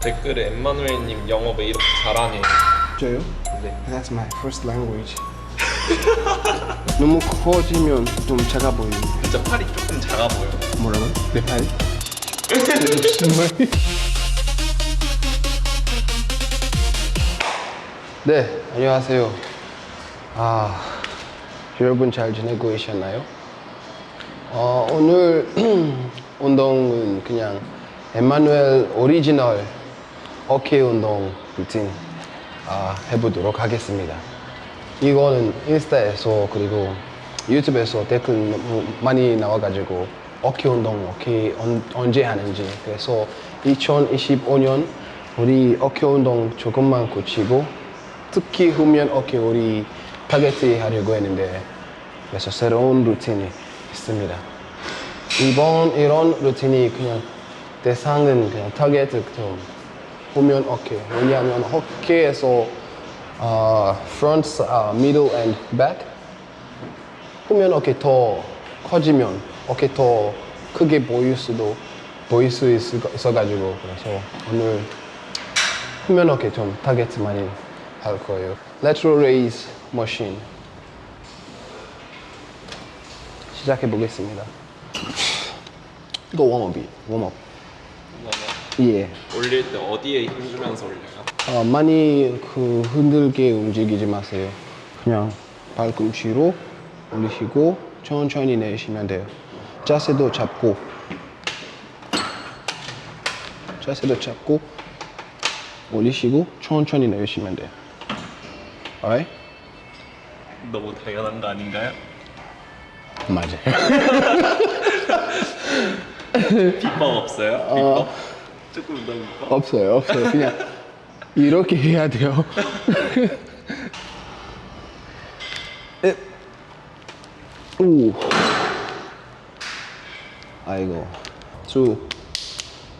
댓글에 엠마누엘님 영어 왜 이렇게 잘하니? 저요? 네. That's my first language. 너무 커지면 좀 작아 보입니다. 진짜 팔이 조금 작아 보여. 뭐라고요? 내 팔이? 무슨 말이? 네, 안녕하세요. 아, 여러분 잘 지내고 계셨나요? 어, 오늘 운동은 그냥 에마누엘 오리지널 어깨 운동 루틴 아, 해보도록 하겠습니다. 이거는 인스타에서 그리고 유튜브에서 댓글 너무 많이 나와가지고 어깨 운동 어깨 언, 언제 하는지 그래서 2025년 우리 어깨 운동 조금만 고치고 특히 후면 어깨 우리 타겟이 하려고 했는데 그래서 새로운 루틴이 있습니다. 이번 이런 루틴이 그냥 대상은 그냥 타겟 좀 후면 어깨 왜냐하면 어깨에서 어, front, 아, middle and back 후면 어깨 더 커지면 어깨 더 크게 보일 수도 보일 수 있어가지고 그래서 오늘 후면 어깨 좀 타겟 많이 할 거예요. lateral raise machine 시작해 보겠습니다. 이거 웜업이 웜업. 예. 올릴 때 어디에 힘주면서 올려요? 어, 많이 그 흔들게 움직이지 마세요. 그냥 발꿈치로 올리시고 천천히 내쉬면 돼요. 자세도 잡고 자세도 잡고 올리시고 천천히 내쉬면 돼요. alright? 너무 당연한 거 아닌가요? 맞아요. 비법 없어요? 비법? 조금 더 비법? 없어요, 없어요. 그냥 이렇게 해야 돼요. 에. 오. 아이고. 수.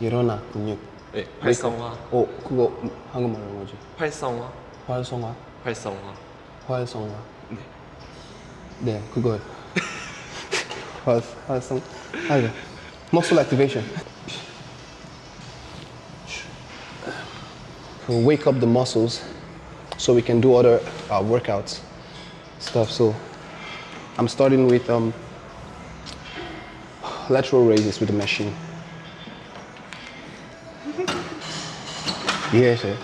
일어나 근육. 네, 활성화. 어, 그거 한국말로 뭐지? 활성화. 활성화. 활성화. 활성화. 네. 네, 그거. 활, 활성. 아이고. Muscle activation. to wake up the muscles so we can do other uh, workouts stuff. So I'm starting with um, lateral raises with the machine. 이해하세요?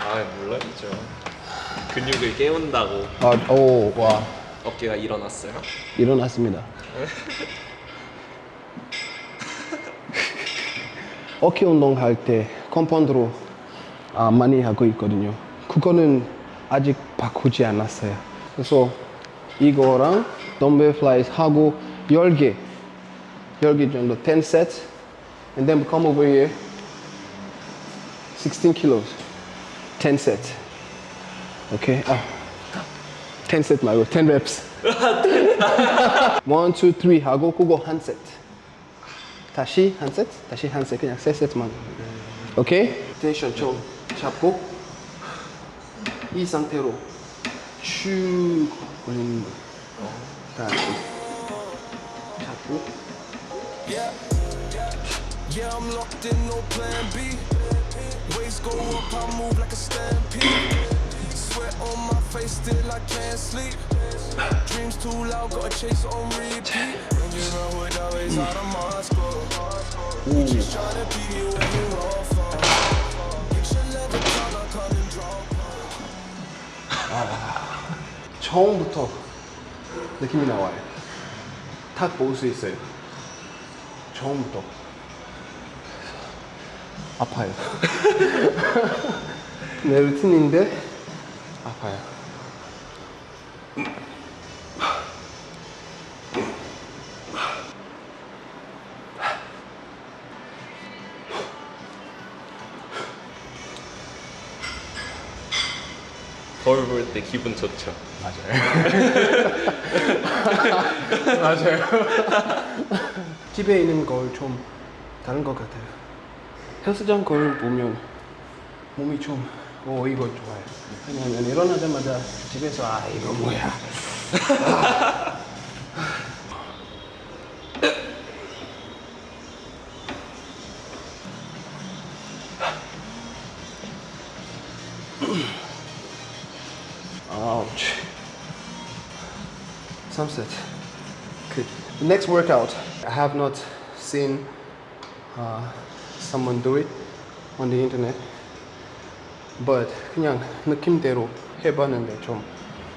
아, 몰랐죠. 근육을 깨운다고 아, 오, 와, 어깨가 일어났어요. 일어났습니다. 어깨 운동 할 때 컴파운드로 아, 많이 하고 있거든요. 그거는 아직 바꾸지 않았어요. 그래서 이거랑 덤벨 플라이스 하고 10개, 10개 정도, 10 sets, and then come over here, 16 kilos, 10 sets. Okay? 아, 10 sets 말고 10 reps. 1, 2, 3 하고 그거 한 세트. 다시 한 세트, 다시 한 세트, 그냥 세 세트만. 오케이? 텐션 좀 잡고 이 상태로 쭉 올리는 거. 다시 잡고 Yeah, 처음부터 느낌이 나와요. 탁볼수 있어요. 처음부터 아파요. 내 루틴인데 아파요. 거울 볼 때 기분 좋죠. 맞아요. 집에 있는 거울 좀 다른 것 같아요. 헬스장 거울 보면 몸이 좀, 오, 이거 좋아요. 왜냐면 일어나자마자 집에서, 아, 이거 뭐야. sunset. Good. The next workout, I have not seen uh, someone do it on the internet, but 그냥 느낌대로 해봤는데 좀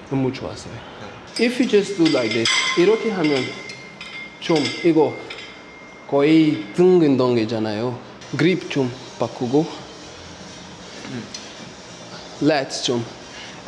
너무 좋았어요. If you just do like this, 이렇게 하면 좀 이거 거의 등 운동이잖아요. 그립 좀 바꾸고, lats 좀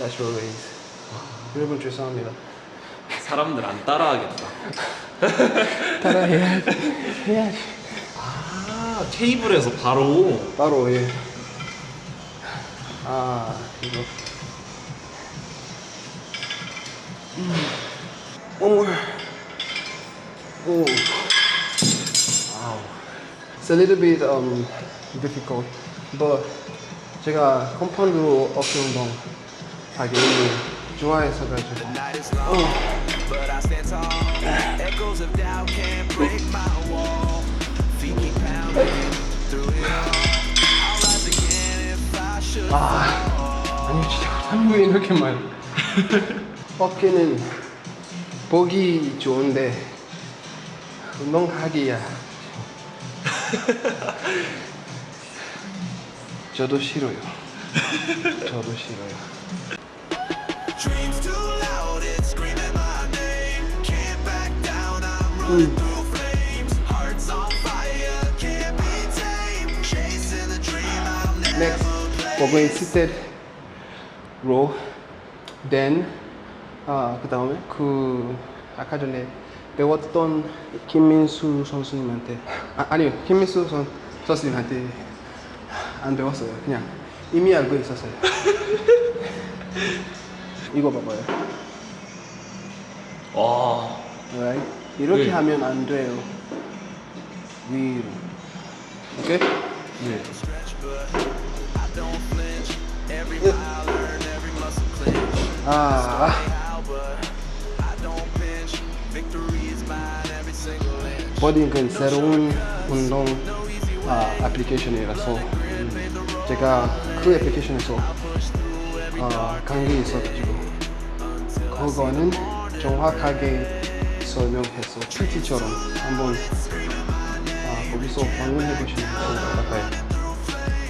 로 lateral raise. 여러분 죄송합니다. 사람들 안 따라하겠다. 따라해야지. 해야지. 아 테이블에서 바로 바로 예. 아 이거. 음. One more. Oh. Wow. It's a little bit um difficult, but 제가 컴파운드로 어깨 운동 하기 좋아해서 가지고. I should. 아니 진짜 한국에 이렇게 많이 어깨는 보기 좋은데 운동하기야 저도 싫어요 저도 싫어요 Next we're going seated row. Then 아 그 다음에 그 아까 전에 배웠던 김민수 선수님한테 아, 아니요 김민수 선, 선수님한테 안 배웠어요. 그냥 이미 알고 있었어요. 이거 봐봐요. 와. Alright? 이렇게 네. 하면 안 돼요 위로 오케이? 네. 아 inch. 버딩은 새로운 운동 아, 애플리케이션이라서 음, 제가 그 애플리케이션에서 아, 강의 있어가지고 그거는 정확하게 설명해서 PT처럼 한번 아, 거기서 방문해 보시면 좋을 것 같아요.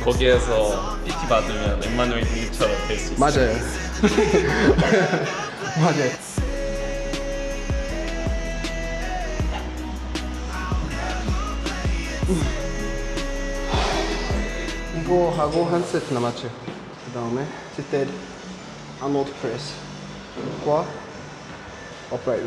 거기에서 PT 받으면 엠마누엘 님처럼 될 수 있어요. 맞아요. 맞아요. 이거 하고 한 세트 남았죠. 그 다음에 seated arnold press과 upright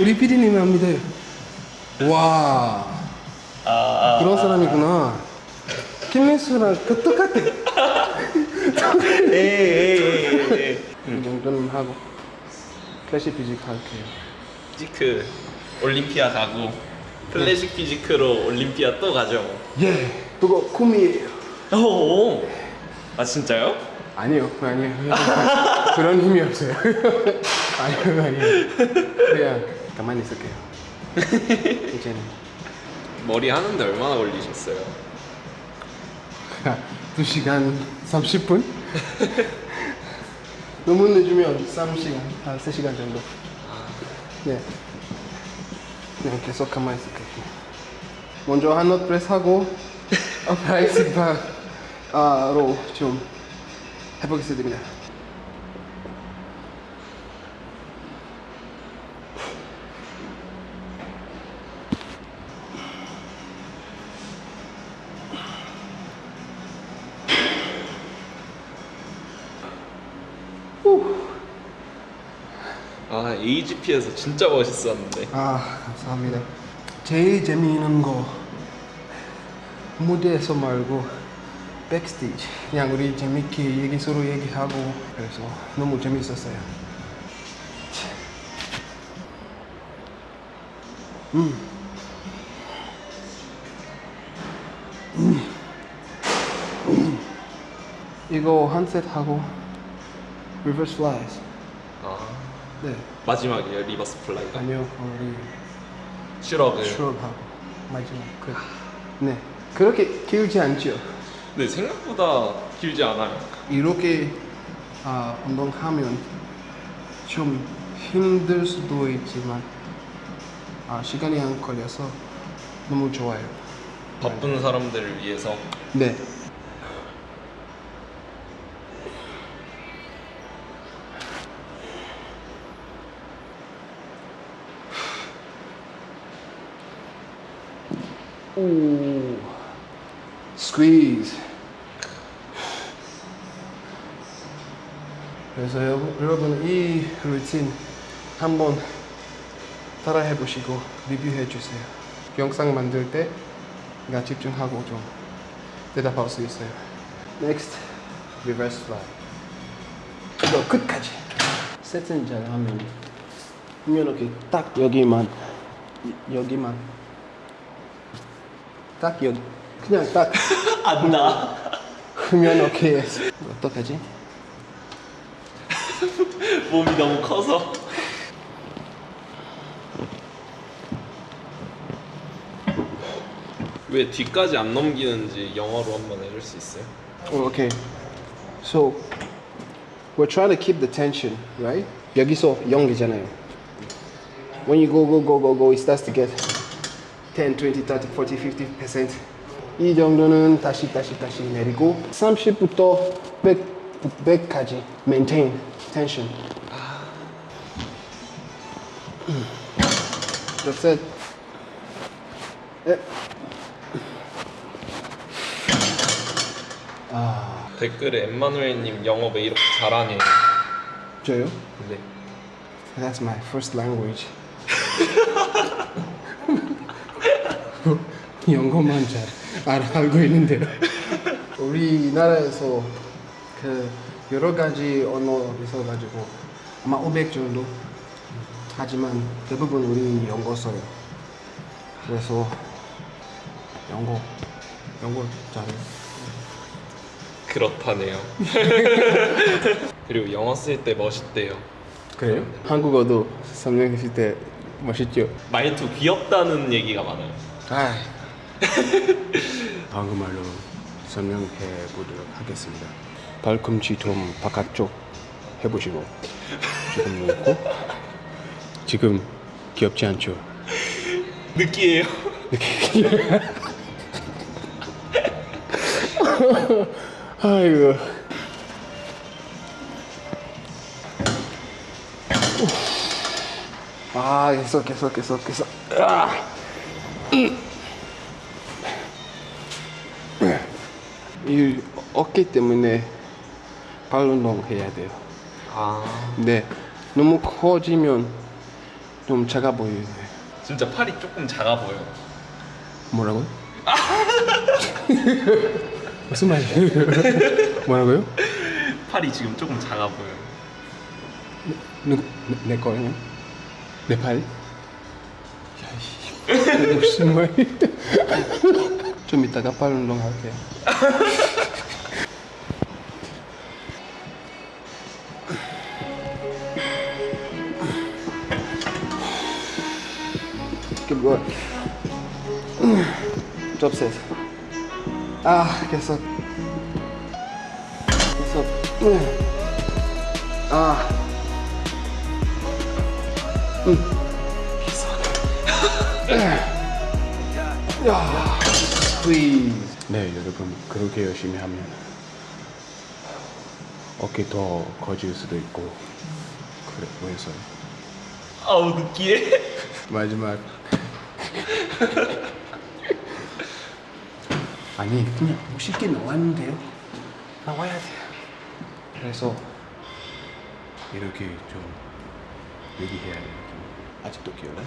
우리 피디님이 안 믿어요. 와. 아, 그런 사람이구나. 김민수랑 그 똑같아. 에에에에 이 정도는 하고. 클래식 피직 할게요. 피지크 올림피아 가고 클래식 피지크로 올림피아 또 가죠. 예, 그거 꿈이에요. 오, 아 진짜요? 아니요, 아니요. 그런 힘이 없어요. 아니요, 아니요. 그냥 가만히 있을게요. 이제는 머리 하는데 얼마나 걸리셨어요? 2시간 30분? 너무 늦으면 3시간, 한 3시간 정도. 네. 그냥 계속 가만히 있을게요. 먼저 한넛 프레스 하고 어프라이트 바로 좀 해보겠습니다. 아 AGP에서 진짜 멋있었는데. 아 감사합니다. 제일 재미있는 거 무대에서 말고 백스테이지 그냥 우리 재밌게 얘기 서로 얘기하고 그래서 너무 재밌었어요. 음. 이거 한 셋 하고 리버스 플라이스 아네 마지막이에요 리버스 플라이가. 아니요 우리 슈럭을. 슈업하고 마지막 끝. 네 그렇게 길지 않죠. 근데 생각보다 길지 않아요. 이렇게 아, 운동하면 좀 힘들 수도 있지만 아, 시간이 안 걸려서 너무 좋아요. 바쁜 사람들을 위해서 네. 오, squeeze. 그래서 여러분, 이 루틴 한번 따라해 보시고 리뷰해 주세요. 영상 만들 때 내가 집중하고 좀 대답할 수 있어요. Next, reverse fly. 이거 끝까지. 세트는 잘 하면 이렇게 딱 여기만 이- 여기만 딱 여기 그냥 딱 안다. 흐면 오케이. 어떡하지? 몸이 너무 커서. 왜 뒤까지 안 넘기는지 영어로 한번 해줄 수 있어요? Oh, okay. So we're trying to keep the tension, right? 여기서 0이잖아요. When you go go go go go, it starts to get 10, 20, 30, 40, 50%. 이 정도는 다시 다시 다시 내리고 30부터 100, 100까지 maintain tension. That's it. 예. 댓글에 엠마누엘님 영어 왜 이렇게 잘하니? 저요? 네. That's my first language. 영어만 잘 알고 있는데요. 우리나라에서 그 여러 가지 언어 있어가지고 아마 500 정도. 하지만 대부분 우리 영어 써요. 그래서 영어 영어 잘해요. 그렇다네요. 그리고 영어 쓸 때 멋있대요. 그래요? 한국어도 설명했을 때 멋있죠? 말투 귀엽다는 얘기가 많아요. 아, 한국말로 설명해 보도록 하겠습니다. 발꿈치 좀 바깥쪽 해보시고 지금 놓고 지금 귀엽지 않죠? 느끼해요. 아이고. 아 계속 계속 계속 계속. 아. 이 어깨 때문에 발 운동 해야 돼요. 아 근데 너무 커지면 좀 작아 보여요. 진짜 팔이 조금 작아 보여. 뭐라고요? 무슨 말이에요? 뭐라고요? 팔이 지금 조금 작아 보여. 누구 내, 내 거요? 내 팔? 야 이 무슨 말? 좀 이따가 팔 운동 할게요. Good work. Job set. 아 계속 계속. 아. 야, 즈. 네, 여러분 그렇게 열심히 하면 어깨 더 거질 수도 있고 그래 보여서요. 아우 느끼해. 마지막. 아니 그냥 멋있게 나왔는데요. 나와야 돼요. 그래서 이렇게 좀 얘기해야 돼. 아직도 기억나?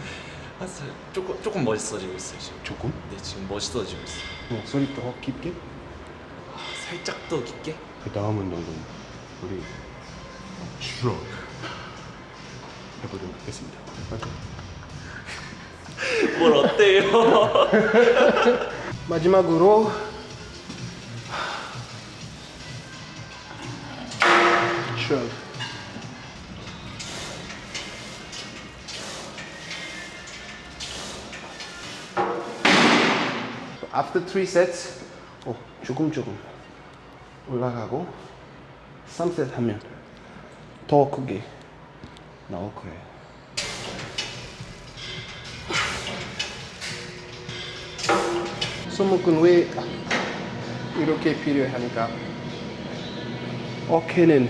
아, 사- 조금 조금 멋있어지고 있어요 지금. 조금? 네 지금 멋있어지고 있어요. 목소리 더 깊게? 아, 살짝 더 깊게. 그 다음 운동은 우리 슈럭 해보도록 하겠습니다. 뭘 어때요? 마지막으로 슈럭 After three sets, 어, 조금 조금 올라가고 3셋 하면 더 크게 나올 거예요. 손목은 왜 이렇게 필요하니까 어깨는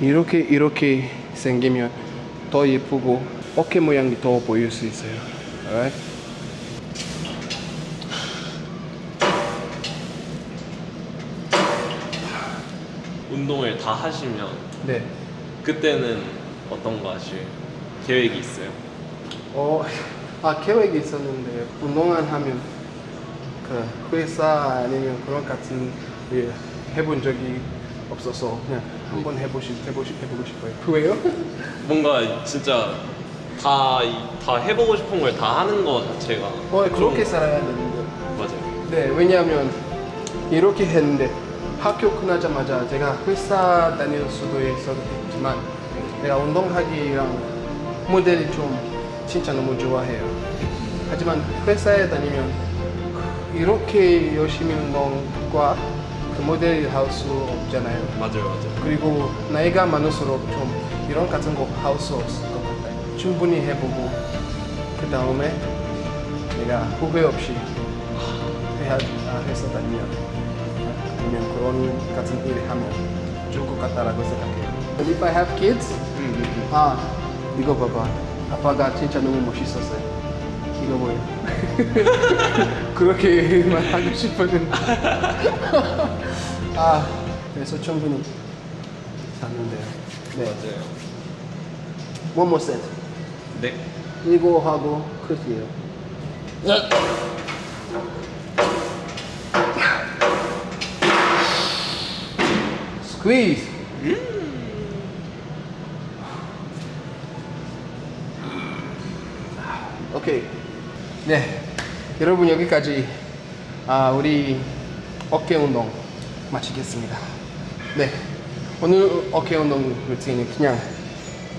이렇게 이렇게 생기면 더 예쁘고 어깨 모양이 더 보일 수 있어요. Alright? 운동을 다 하시면 네. 그때는 어떤 거 하실 계획이 있어요? 어, 아 계획이 있었는데 운동만 하면 그 회사 아니면 그런 같은 일 해본 적이 없어서 그냥 한번 해보시 해보시 해보고 싶어요. 왜요? 뭔가 진짜 다, 이- 다 해보고 싶은 걸 다 하는 거 자체가 어 그렇게 좀- 살아야 되는데. 맞아요 네, 왜냐하면 이렇게 했는데 학교 끝나자마자 제가 회사 다닐 수도 있었지만 내가 운동하기랑 모델이 좀 진짜 너무 좋아해요. 하지만 회사에 다니면 이렇게 열심히 운동과 그 모델을 할수 없잖아요. 맞아요 맞아요 그리고 나이가 많을수록 좀 이런 같은 거 할 수 없을 것 같아요. 충분히 해보고 그 다음에 내가 후회 없이 아, 회사 다니면 아니면 그런 같은 일을 하면 좋을 것 같다라고 생각해요. If I have kids, 아 이거 봐봐. 아빠가 진짜 너무 멋있었어요. 이거 뭐예요? 그렇게만 하고 싶었는데. 아, 그래서 충분히 샀는데요. 네. 맞아요 One more set. 네 이거 하고 끝이에요. Squeeze. 오케이. 네. 여러분 여기까지 아, 우리 어깨 운동 마치겠습니다. 네. 오늘 어깨 운동 루틴은 그냥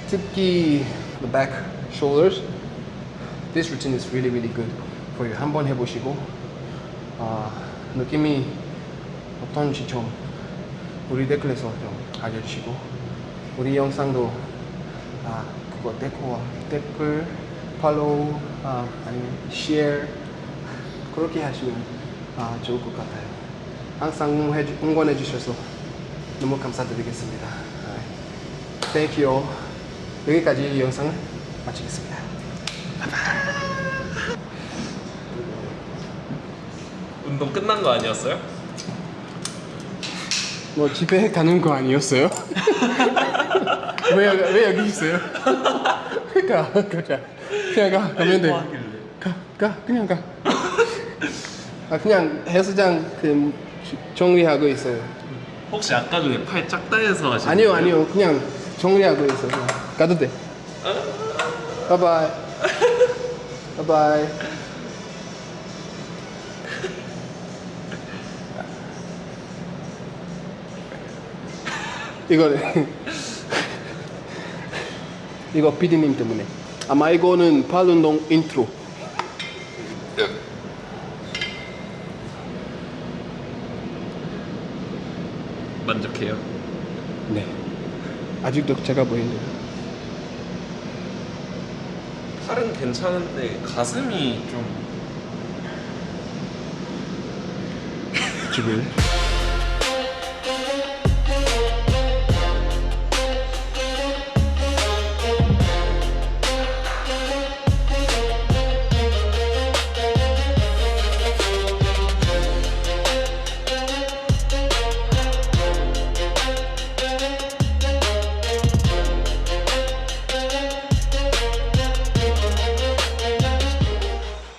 특히 the back shoulders. This routine is really really good for you. 한번 해보시고 아, 느낌이 어떤지 좀 우리 댓글에서 좀 알려주시고 우리 영상도 아 그거 댓글 댓글 팔로우 아, 아니면 share 그렇게 하시면 아, 좋을 것 같아요. 항상 응원해, 주셔서 너무 감사드리겠습니다. 아, Thank you. 여기까지 이 영상을 마치겠습니다. 운동 끝난 거 아니었어요? 뭐 집에 가는 거 아니었어요? 왜, 여기- 왜 여기 있어요? 가, 가자. 그냥 가, 가면 돼. 가, 가, 그냥 가. 아, 그냥 헬스장 그 정리하고 있어요. 혹시 아까 전에 팔 작다 해서 하신 아니요? 아니요. 그냥 정리하고 있어요. 가도 돼. 바이바이. 바이바이. 이거는 이거 PD님 때문에. 아마 이거는 팔 운동 인트로. 만족해요? 네. 아직도 제가 보이네요 팔은 괜찮은데 가슴이 좀 지금